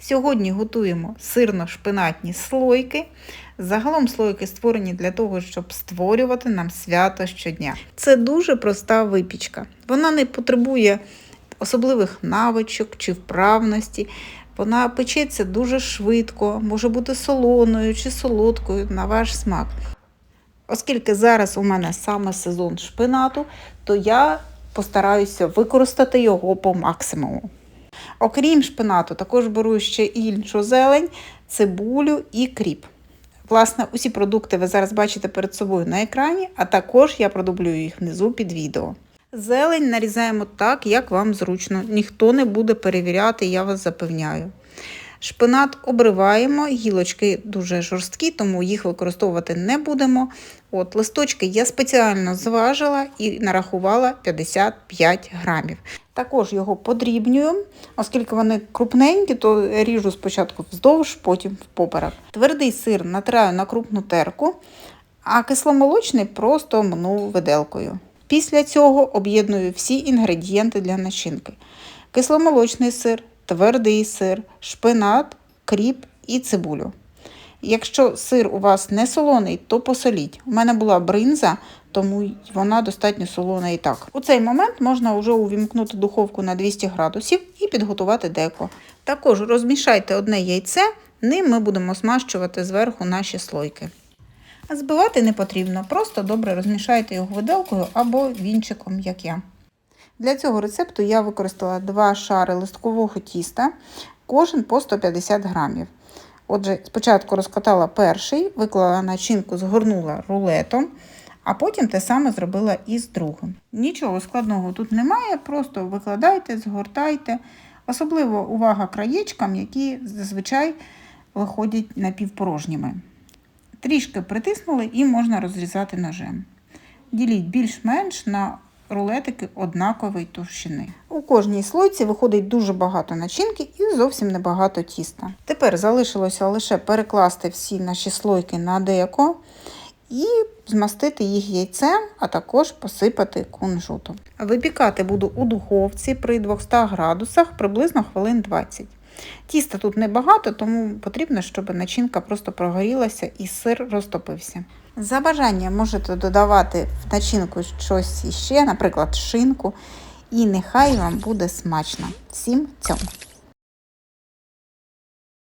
Сьогодні готуємо сирно-шпинатні слойки. Загалом слойки створені для того, щоб створювати нам свято щодня. Це дуже проста випічка. Вона не потребує особливих навичок чи вправності. Вона печеться дуже швидко, може бути солоною чи солодкою на ваш смак. Оскільки зараз у мене саме сезон шпинату, то я постараюся використати його по максимуму. Окрім шпинату, також беру ще іншу зелень, цибулю і кріп. Власне, усі продукти ви зараз бачите перед собою на екрані, а також я продублюю їх внизу під відео. Зелень нарізаємо так, як вам зручно. Ніхто не буде перевіряти, я вас запевняю. Шпинат обриваємо, гілочки дуже жорсткі, тому їх використовувати не будемо. От, Листочки я спеціально зважила і нарахувала 55 грамів. Також його подрібнюю, оскільки вони крупненькі, то ріжу спочатку вздовж, потім впоперек. Твердий сир натираю на крупну терку, а кисломолочний просто мну виделкою. Після цього об'єдную всі інгредієнти для начинки: кисломолочний сир, твердий сир, шпинат, кріп і цибулю. Якщо сир у вас не солоний, то посоліть. У мене була бринза, тому вона достатньо солона і так. У цей момент можна вже увімкнути духовку на 200 градусів і підготувати деко. Також розмішайте одне яйце, ним ми будемо смащувати зверху наші слойки. Збивати не потрібно, просто добре розмішайте його виделкою або вінчиком, як я. Для цього рецепту я використала два шари листкового тіста, кожен по 150 грамів. Отже, спочатку розкатала перший, виклала начинку, згорнула рулетом, а потім те саме зробила і з другим. Нічого складного тут немає, просто викладайте, згортайте. Особливо увага краєчкам, які зазвичай виходять напівпорожніми. Трішки притиснули і можна розрізати ножем. Діліть більш-менш на рулетики однакової товщини. У кожній слойці виходить дуже багато начинки і зовсім небагато тіста. Тепер залишилося лише перекласти всі наші слойки на деко і змастити їх яйцем, а також посипати кунжутом. Випікати буду у духовці при 200 градусах приблизно хвилин 20. Тіста тут небагато, тому потрібно, щоб начинка просто прогорілася і сир розтопився. За бажанням можете додавати в начинку щось іще, наприклад, шинку, і нехай вам буде смачно. Всім цьому!